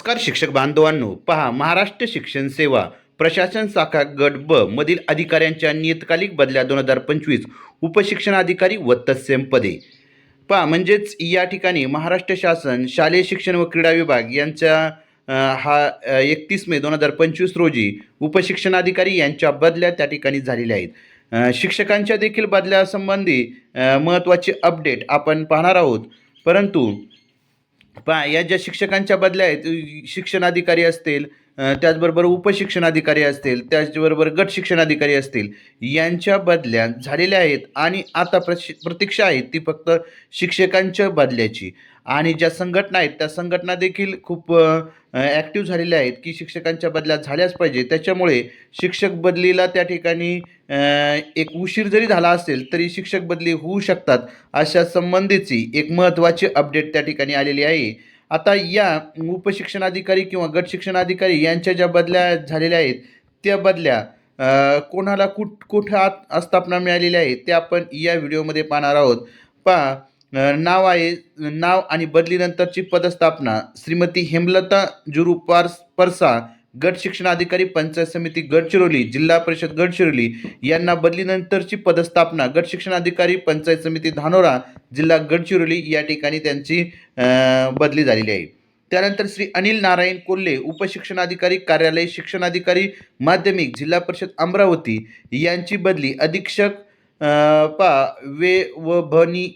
नमस्कार शिक्षक बांधवांनो पहा महाराष्ट्र शिक्षण सेवा प्रशासन शाखा गट ब मधील अधिकाऱ्यांच्या नियतकालिक बदल्या दोन हजार पंचवीस उपशिक्षणाधिकारी व तत्सम पदे. पहा म्हणजेच या ठिकाणी महाराष्ट्र शासन शालेय शिक्षण व क्रीडा विभाग यांच्या हा एकतीस मे दोन हजार पंचवीस रोजी उपशिक्षणाधिकारी यांच्या बदल्या त्या ठिकाणी झालेल्या आहेत. शिक्षकांच्या देखील बदल्यासंबंधी महत्त्वाचे अपडेट आपण पाहणार आहोत. परंतु पहा या ज्या शिक्षकांच्या बदल्या आहेत शिक्षणाधिकारी असतील त्याचबरोबर उपशिक्षणाधिकारी असतील त्याचबरोबर गट शिक्षणाधिकारी असतील यांच्या बदल्या झालेल्या आहेत आणि आता प्रशि प्रतीक्षा आहे ती फक्त शिक्षकांच्या बदल्याची. आणि ज्या संघटना आहेत त्या संघटना देखील खूप ॲक्टिव्ह झालेल्या आहेत की शिक्षकांच्या बदल्या झाल्याच पाहिजे. त्याच्यामुळे शिक्षक बदलीला त्या ठिकाणी एक उशीर जरी झाला असेल तरी शिक्षक बदली होऊ शकतात अशा संबंधीची एक महत्त्वाची अपडेट त्या ठिकाणी आलेली आहे. आता या उपशिक्षणाधिकारी किंवा गट शिक्षणाधिकारी यांच्या ज्या बदल्या झालेल्या आहेत त्या बदल्या कोणाला कुठ कुठं आत आस्थापना मिळालेल्या आहे ते आपण या व्हिडिओमध्ये पाहणार आहोत. पहा नाव आहे नाव आणि बदलीनंतरची पदस्थापना श्रीमती हेमलता जुरू पार्स परसा गट शिक्षणाधिकारी पंचायत समिती गडचिरोली जिल्हा परिषद गडचिरोली यांना बदलीनंतरची पदस्थापना गट शिक्षणाधिकारी पंचायत समिती धानोरा जिल्हा गडचिरोली या ठिकाणी त्यांची बदली झालेली आहे. त्यानंतर श्री अनिल नारायण कोल्हे उपशिक्षणाधिकारी कार्यालय शिक्षणाधिकारी माध्यमिक जिल्हा परिषद अमरावती यांची बदली. अधीक्षक पा वे व भनी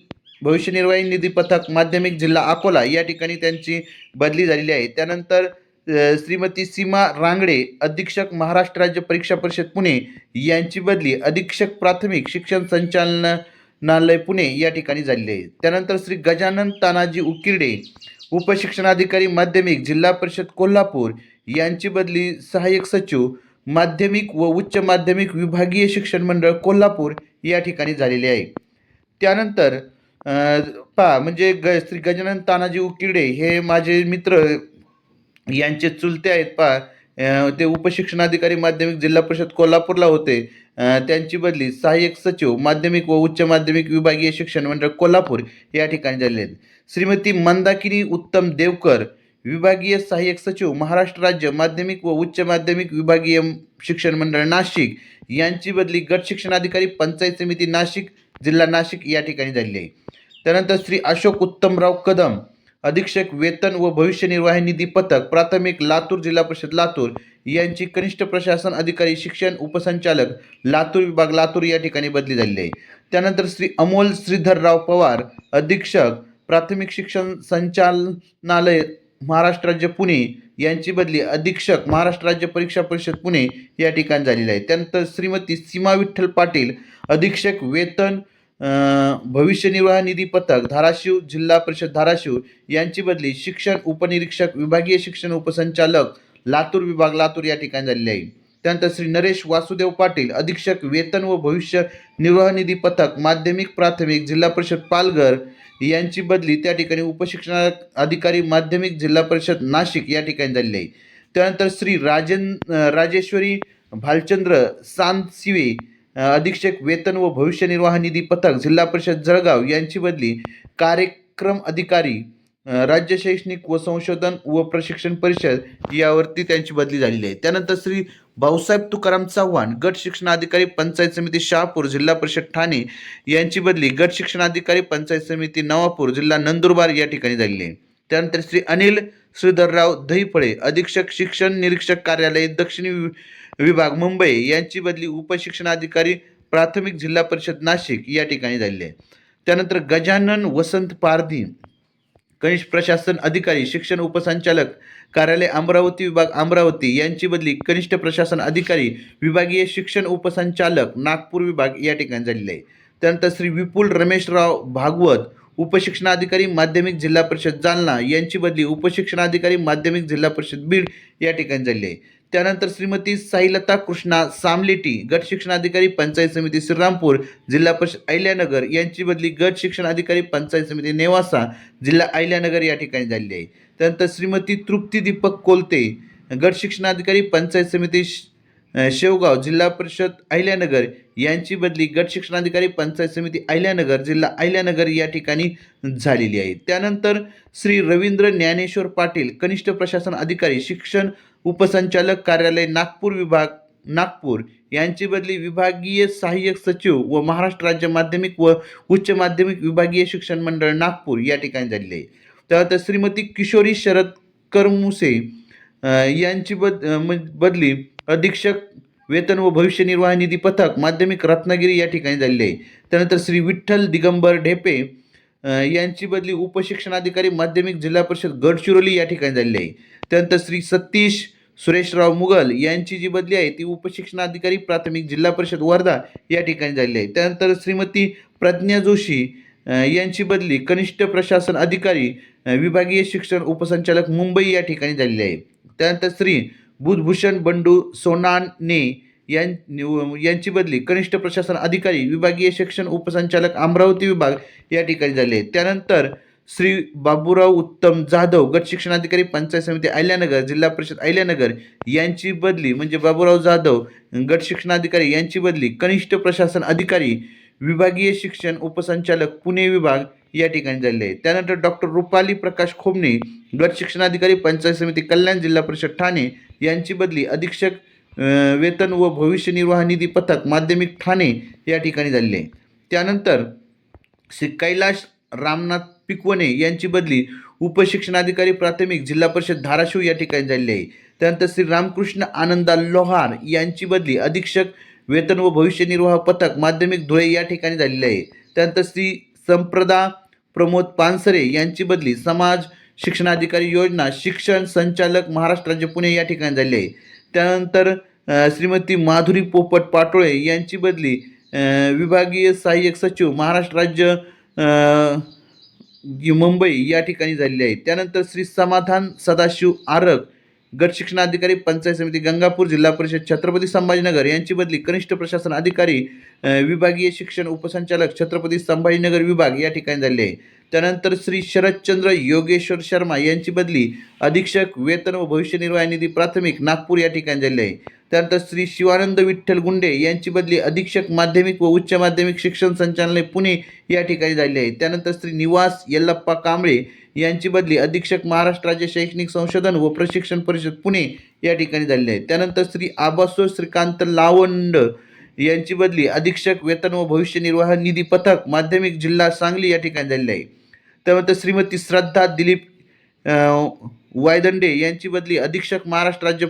भविष्य निर्वाह निधी पथक माध्यमिक जिल्हा अकोला या ठिकाणी त्यांची बदली झालेली आहे. त्यानंतर श्रीमती सीमा रांगडे अधीक्षक महाराष्ट्र राज्य परीक्षा परिषद पुणे यांची बदली अधीक्षक प्राथमिक शिक्षण संचालनालय पुणे या ठिकाणी झालेली आहे. त्यानंतर श्री गजानन तानाजी उकिरडे उपशिक्षणाधिकारी माध्यमिक जिल्हा परिषद कोल्हापूर यांची बदली सहाय्यक सचिव माध्यमिक व उच्च माध्यमिक विभागीय शिक्षण मंडळ कोल्हापूर या ठिकाणी झालेली आहे. त्यानंतर पा पहा म्हणजे ग श्री गजानन तानाजी उकिरडे हे माझे मित्र यांचे चुलते आहेत पहा. ते उपशिक्षणाधिकारी माध्यमिक जिल्हा परिषद कोल्हापूरला होते. त्यांची बदली सहाय्यक सचिव माध्यमिक व उच्च माध्यमिक विभागीय शिक्षण मंडळ कोल्हापूर या ठिकाणी झालेले आहेत. श्रीमती मंदाकिनी उत्तम देवकर विभागीय सहाय्यक सचिव महाराष्ट्र राज्य माध्यमिक व उच्च माध्यमिक विभागीय शिक्षण मंडळ नाशिक यांची बदली गट शिक्षणाधिकारी पंचायत समिती नाशिक जिल्हा नाशिक या ठिकाणी झालेली आहे. त्यानंतर श्री अशोक उत्तमराव कदम अधीक्षक वेतन व भविष्य निर्वाह निधी पथक प्राथमिक लातूर जिल्हा परिषद लातूर यांची कनिष्ठ प्रशासन अधिकारी शिक्षण उपसंचालक लातूर विभाग लातूर या ठिकाणी बदली झालेली आहे. त्यानंतर श्री अमोल श्रीधरराव पवार अधीक्षक प्राथमिक शिक्षण संचालनालय महाराष्ट्र राज्य पुणे यांची बदली अधीक्षक महाराष्ट्र राज्य परीक्षा परिषद पुणे या ठिकाणी झालेली आहे. त्यानंतर श्रीमती सीमा विठ्ठल पाटील अधीक्षक वेतन भविष्य निर्वाह निधी पथक धाराशिव जिल्हा परिषद धाराशिव यांची बदली शिक्षण उपनिरीक्षक विभागीय शिक्षण उपसंचालक लातूर विभाग लातूर या ठिकाणी झालेली आहे. त्यानंतर श्री नरेश वासुदेव पाटील अधीक्षक वेतन व भविष्य निर्वाह निधी पथक माध्यमिक प्राथमिक जिल्हा परिषद पालघर यांची बदली त्या ठिकाणी उपशिक्षणा अधिकारी माध्यमिक जिल्हा परिषद नाशिक या ठिकाणी झालेली आहे. त्यानंतर श्री राजेन राजेश्वरी भालचंद्र सांतसिवे अधीक्षक वेतन व भविष्य निर्वाह निधी पथक जिल्हा परिषद जळगाव यांची बदली. कार्यक्रम अधिकारी राज्य शैक्षणिक व संशोधन व प्रशिक्षण परिषद यावरती त्यांची बदली झालेली आहे. त्यानंतर श्री भाऊसाहेब तुकाराम चव्हाण गट शिक्षणाधिकारी पंचायत समिती शहापूर जिल्हा परिषद ठाणे यांची बदली गट शिक्षणाधिकारी पंचायत समिती नवापूर जिल्हा नंदुरबार या ठिकाणी झालेली आहे. त्यानंतर श्री अनिल श्रीधरराव दहीफळे अधीक्षक शिक्षण निरीक्षक कार्यालय दक्षिणी वि- विभाग मुंबई यांची बदली उपशिक्षणाधिकारी प्राथमिक जिल्हा परिषद नाशिक या ठिकाणी झालेली आहे. त्यानंतर गजानन वसंत पारधी कनिष्ठ प्रशासन अधिकारी शिक्षण उपसंचालक कार्यालय अमरावती विभाग अमरावती यांची बदली कनिष्ठ प्रशासन अधिकारी विभागीय शिक्षण उपसंचालक नागपूर विभाग या ठिकाणी झालेली आहे. त्यानंतर श्री विपुल रमेशराव भागवत उपशिक्षणाधिकारी माध्यमिक जिल्हा परिषद जालना यांची बदली उपशिक्षणाधिकारी माध्यमिक जिल्हा परिषद बीड या ठिकाणी झाली आहे. त्यानंतर श्रीमती साईलता कृष्णा सामलेटी गट शिक्षणाधिकारी पंचायत समिती श्रीरामपूर जिल्हा परिषद अहिल्यानगर यांची बदली गट शिक्षणाधिकारी पंचायत समिती नेवासा जिल्हा अहिल्यानगर या ठिकाणी झालेली आहे. त्यानंतर श्रीमती तृप्ती दीपक कोलते गट शिक्षणाधिकारी पंचायत समिती शेवगाव जिल्हा परिषद अहिल्यानगर यांची बदली गट शिक्षणाधिकारी पंचायत समिती अहिल्यानगर जिल्हा अहिल्यानगर या ठिकाणी झालेली आहे. त्यानंतर श्री रवींद्र ज्ञानेश्वर पाटील कनिष्ठ प्रशासन अधिकारी शिक्षण उपसंचालक कार्यालय नागपूर विभाग नागपूर यांची बदली विभागीय सहाय्यक सचिव व महाराष्ट्र राज्य माध्यमिक व उच्च माध्यमिक विभागीय शिक्षण मंडळ नागपूर या ठिकाणी झालेली आहे. त्यानंतर श्रीमती किशोरी शरद करमुसे यांची बद बदली अधीक्षक वेतन व भविष्य निर्वाह निधी पथक माध्यमिक रत्नागिरी या ठिकाणी झालेली आहे. त्यानंतर श्री विठ्ठल दिगंबर ढेपे यांची बदली उपशिक्षणाधिकारी माध्यमिक जिल्हा परिषद गडचिरोली या ठिकाणी झालेली आहे. त्यानंतर श्री सतीश सुरेशराव मुघल यांची जी बदली आहे ती उपशिक्षणाधिकारी प्राथमिक जिल्हा परिषद वर्धा या ठिकाणी झालेली आहे. त्यानंतर श्रीमती प्रज्ञा जोशी यांची बदली कनिष्ठ प्रशासन अधिकारी विभागीय शिक्षण उपसंचालक मुंबई या ठिकाणी झालेली आहे. त्यानंतर श्री बुधभूषण बंडू सोनाने यां यांची बदली कनिष्ठ प्रशासन अधिकारी विभागीय शिक्षण उपसंचालक अमरावती विभाग या ठिकाणी झाले. त्यानंतर श्री बाबूराव उत्तम जाधव गट शिक्षणाधिकारी पंचायत समिती अहिल्यानगर जिल्हा परिषद अहिल्यानगर यांची बदली म्हणजे बाबूराव जाधव गट शिक्षणाधिकारी यांची बदली कनिष्ठ प्रशासन अधिकारी विभागीय शिक्षण उपसंचालक पुणे विभाग या ठिकाणी झालेले आहे. त्यानंतर डॉक्टर रुपाली प्रकाश खोबणे गट शिक्षणाधिकारी पंचायत समिती कल्याण जिल्हा परिषद ठाणे यांची बदली अधीक्षक वेतन व भविष्य निर्वाह निधी पथक माध्यमिक ठाणे या ठिकाणी झालेली आहे. त्यानंतर श्री कैलाश रामनाथ पिकवणे यांची बदली उपशिक्षणाधिकारी प्राथमिक जिल्हा परिषद धाराशिव या ठिकाणी झालेली आहे. त्यानंतर श्री रामकृष्ण आनंदा लोहार यांची बदली अधीक्षक वेतन व भविष्य निर्वाह पथक माध्यमिक धुळे या ठिकाणी झालेली आहे. त्यानंतर श्री संप्रदा प्रमोद पानसरे यांची बदली समाज शिक्षणाधिकारी योजना शिक्षण संचालक महाराष्ट्र राज्य पुणे या ठिकाणी झाली आहे. त्यानंतर श्रीमती माधुरी पोपट पाटोळे यांची बदली विभागीय सहाय्यक सचिव महाराष्ट्र राज्य मुंबई या ठिकाणी झालेली आहे. त्यानंतर श्री समाधान सदाशिव आरग गट शिक्षणाधिकारी पंचायत समिती गंगापूर जिल्हा परिषद छत्रपती संभाजीनगर यांची बदली कनिष्ठ प्रशासन अधिकारी विभागीय शिक्षण उपसंचालक छत्रपती संभाजीनगर विभाग या ठिकाणी झाली आहे. त्यानंतर श्री शरदचंद्र योगेश्वर शर्मा यांची बदली अधीक्षक वेतन व भविष्य निर्वाह निधी प्राथमिक नागपूर या ठिकाणी झाली आहे. त्यानंतर श्री शिवानंद विठ्ठल गुंडे यांची बदली अधीक्षक माध्यमिक व उच्च माध्यमिक शिक्षण संचालनालय पुणे या ठिकाणी झाली आहे. त्यानंतर श्री निवास यल्लप्पा कांबळे यांची बदली अधीक्षक महाराष्ट्र राज्य शैक्षणिक संशोधन व प्रशिक्षण परिषद पुणे या ठिकाणी झालेली आहे. त्यानंतर श्री आबासो श्रीकांत लावंड यांची बदली अधीक्षक वेतन व भविष्य निर्वाह निधी पथक माध्यमिक जिल्हा सांगली या ठिकाणी झालेली आहे. त्यानंतर श्रीमती श्रद्धा दिलीप वायदंडे यांची बदली अधीक्षक महाराष्ट्र राज्य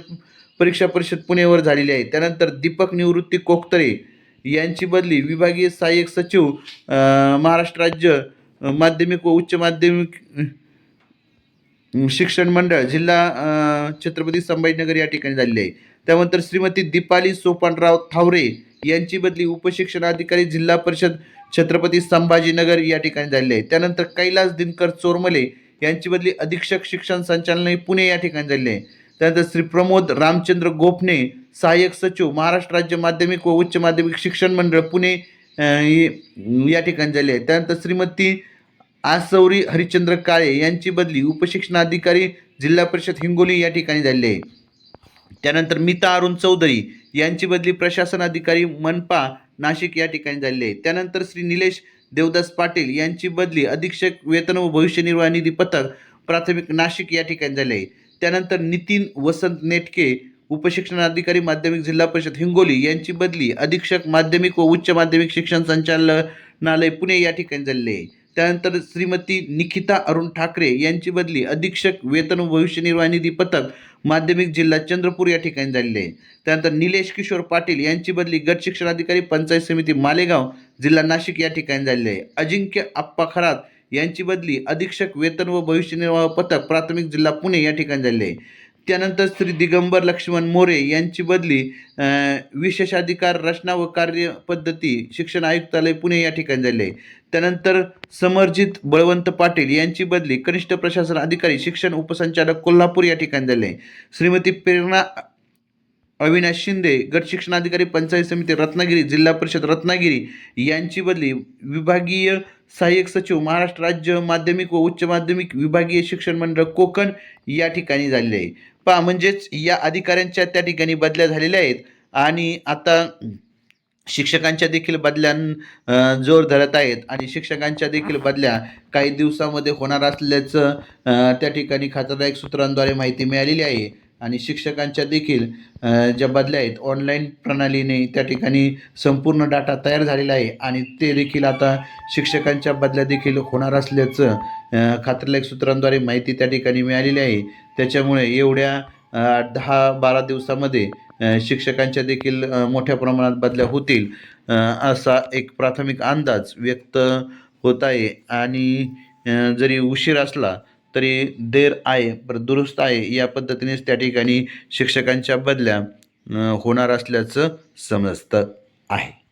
परीक्षा परिषद पुणेवर झालेली आहे. त्यानंतर दीपक निवृत्ती कोकतरे यांची बदली विभागीय सहाय्यक सचिव महाराष्ट्र राज्य माध्यमिक व उच्च माध्यमिक शिक्षण मंडळ जिल्हा छत्रपती संभाजीनगर या ठिकाणी झालेली आहे. त्यानंतर श्रीमती दीपाली सोपानराव थावरे यांची बदली उपशिक्षणाधिकारी जिल्हा परिषद छत्रपती संभाजीनगर या ठिकाणी झालेली आहे. त्यानंतर कैलास दिनकर चोरमले यांची बदली अधीक्षक शिक्षण संचालनालय पुणे या ठिकाणी झालेली आहे. त्यानंतर श्री प्रमोद रामचंद्र गोपणे सहाय्यक सचिव महाराष्ट्र राज्य माध्यमिक व उच्च माध्यमिक शिक्षण मंडळ पुणे या ठिकाणी झाले आहे त्यानंतर श्रीमती आसौरी हरिश्चंद्र काळे यांची बदली उपशिक्षणाधिकारी जिल्हा परिषद हिंगोली या ठिकाणी झालेली आहे. त्यानंतर मिता अरुण चौधरी यांची बदली प्रशासन अधिकारी मनपा नाशिक या ठिकाणी झाली आहे. त्यानंतर श्री निलेश देवदास पाटील यांची बदली अधीक्षक वेतन व भविष्य निर्वाह निधी पथक प्राथमिक नाशिक या ठिकाणी झाले आहे. त्यानंतर नितीन वसंत नेटके उपशिक्षणाधिकारी माध्यमिक जिल्हा परिषद हिंगोली यांची बदली अधीक्षक माध्यमिक व उच्च माध्यमिक शिक्षण संचालनालय पुणे या ठिकाणी झालेली आहे त्यानंतर श्रीमती निकिता अरुण ठाकरे यांची बदली अधीक्षक वेतन व भविष्य निर्वाह निधी पथक माध्यमिक जिल्हा चंद्रपूर या ठिकाणी झालेली आहे त्यानंतर निलेश किशोर पाटील यांची बदली गट शिक्षणाधिकारी पंचायत समिती मालेगाव जिल्हा नाशिक या ठिकाणी झालेली आहे अजिंक्य आप्पा खरात यांची बदली अधीक्षक वेतन व भविष्य निर्वाह पथक प्राथमिक जिल्हा पुणे या ठिकाणी झाली आहे. त्यानंतर श्री दिगंबर लक्ष्मण मोरे यांची बदली विशेषाधिकार रचना व कार्यपद्धती शिक्षण आयुक्तालय पुणे या ठिकाणी झाली आहे. त्यानंतर समर्जित बळवंत पाटील यांची बदली कनिष्ठ प्रशासन अधिकारी शिक्षण उपसंचालक कोल्हापूर या ठिकाणी झाले आहे. श्रीमती प्रेरणा अविनाश शिंदे गट शिक्षणाधिकारी पंचायत समिती रत्नागिरी जिल्हा परिषद रत्नागिरी यांची बदली विभागीय सहाय्यक सचिव महाराष्ट्र राज्य माध्यमिक व उच्च माध्यमिक विभागीय शिक्षण मंडळ कोकण या ठिकाणी झालेले आहे. पहा म्हणजेच या अधिकाऱ्यांच्या त्या ठिकाणी बदल्या झालेल्या आहेत. आणि आता शिक्षकांच्या देखील बदल्यां जोर धरत आहेत. आणि शिक्षकांच्या देखील बदल्या काही दिवसामध्ये होणार असल्याचं त्या ठिकाणी खातरदायक सूत्रांद्वारे माहिती मिळालेली आहे. आणि शिक्षकांच्या देखील ज्या बदल्या आहेत ऑनलाईन प्रणालीने त्या ठिकाणी संपूर्ण डाटा तयार झालेला आहे आणि ते देखील आता शिक्षकांच्या बदल्या देखील होणार असल्याचं खात्रलायक खात्रीलायक सूत्रांद्वारे माहिती त्या ठिकाणी मिळालेली आहे. त्याच्यामुळे एवढ्या दहा बारा दिवसामध्ये शिक्षकांच्या देखील मोठ्या प्रमाणात बदल्या होतील असा एक प्राथमिक अंदाज व्यक्त होत आहे. आणि जरी उशीर असला तरी देर आहे बरं दुरुस्त आहे या पद्धतीनेच त्या ठिकाणी शिक्षकांच्या बदल्या होणार असल्याचं समजतं आहे.